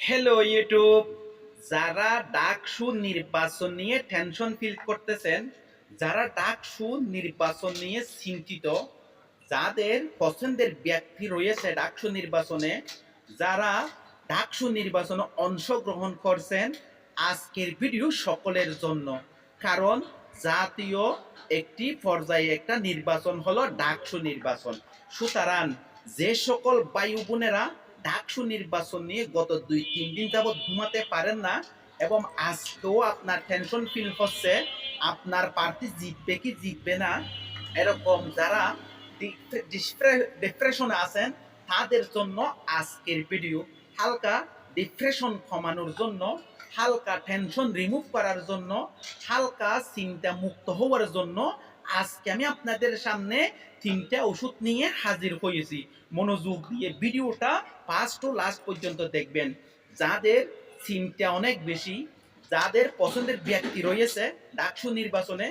Hello YouTube যারা ডাকসু নির্বাচন নিয়ে টেনশন ফিল করতেছেন, যারা ডাকসু নির্বাচন নিয়ে চিন্তিত, যাদের পছন্দের ব্যক্তি রয়েছে ডাকসু নির্বাচনে, যারা ডাকসু নির্বাচনে অংশগ্রহণ করছেন আজকের ভিডিও সকলের জন্য। কারণ জাতীয় একটি পর্যায়ে একটা নির্বাচন হলো ডাকসু নির্বাচন। সুতরাং যে সকল বায়ু বোনেরা ডাকসু নির্বাচন নিয়ে গত দুই, তিন দিন যাবৎ ঘুমাতে পারেন না এবং আজকেও আপনার টেনশন ফিল হচ্ছে, আপনার পার্টি জিতবে কি জিতবে না, এরকম যারা ডিপ্রেশনে আছেন, তাদের জন্য আজকের ভিডিও হালকা ডিপ্রেশন কমানোর জন্য, হালকা টেনশন রিমুভ করার জন্য, হালকা চিন্তা মুক্ত হওয়ার জন্য আজকে আমি আপনাদের সামনে তিনটা ওষুধ নিয়ে হাজির হয়েছি। মনোযোগ দিয়ে ভিডিওটা ফার্স্ট টু লাস্ট পর্যন্ত দেখবেন। যাদের চিন্তা অনেক বেশি, যাদের পছন্দের ব্যক্তি রয়েছে ডাকসু নির্বাচনে,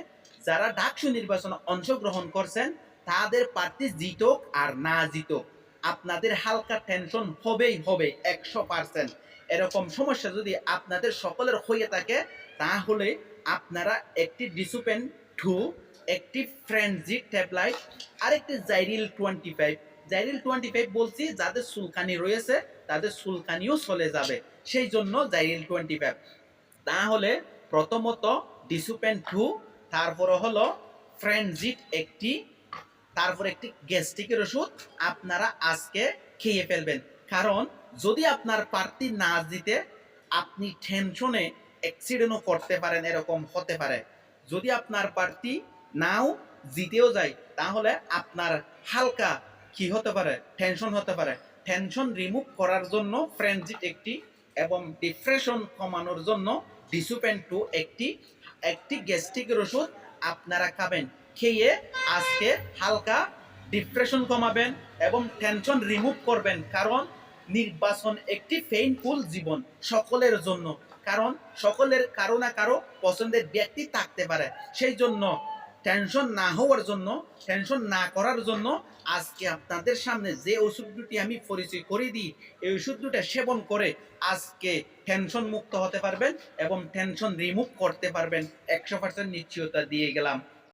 যারা ডাকসু নির্বাচনে অংশগ্রহণ করছেন, তাদের প্রার্থী জিতক আর না জিতক, আপনাদের হালকা টেনশন হবেই হবে একশো পার্সেন্ট এরকম সমস্যা যদি আপনাদের সকলের হয়ে থাকে, তাহলে আপনারা একটি ডিসুপেন টু একটি ফ্রেন্ডজি ট্যাবলাইট আর একটি জাইরিল টোয়েন্টি ফাইভ জাইরিল টোয়েন্টি ফাইভ বলছি, যাদের সুলকানি রয়েছে, তাদের সুলকানিও চলে যাবে। সেই জন্য জাইরিল টোয়েন্টি ফাইভ তাহলে প্রথমত ডিসুপেন টু, তারপরে হলো ফ্রেন্ডজিট একটি, তারপর একটি গ্যাস্ট্রিকের ওষুধ আপনারা আজকে খেয়ে ফেলবেন। কারণ যদি আপনার প্রার্থী না জিতে, আপনি টেনশনে অ্যাক্সিডেন্টও করতে পারেন, এরকম হতে পারে। যদি আপনার প্রার্থী নাও জিতেও যায়, তাহলে আপনার হালকা কি হতে পারে? টেনশন হতে পারে। টেনশন রিমুভ করার জন্য ফ্রেন্ডজিট একটি এবং ডিপ্রেশন কমানোর জন্য ডিসুপেন টু একটি একটি গ্যাস্ট্রিকের ওষুধ আপনারা খাবেন। খেয়ে আজকে হালকা ডিপ্রেশন কমাবেন এবং টেনশন রিমুভ করবেন কারণ নির্বাচন একটি পেইনফুল জীবন সকলের জন্য। কারণ সকলের কারও না কারও পছন্দের ব্যক্তি থাকতে পারে। সেই জন্য টেনশন না হওয়ার জন্য, টেনশন না করার জন্য আজকে আপনাদের সামনে যে ওষুধ দুটি আমি পরিচয় করে দিই, এই ওষুধ দুটা সেবন করে আজকে টেনশন মুক্ত হতে পারবেন এবং টেনশন রিমুভ করতে পারবেন। একশো পার্সেন্ট নিশ্চয়তা দিয়ে গেলাম।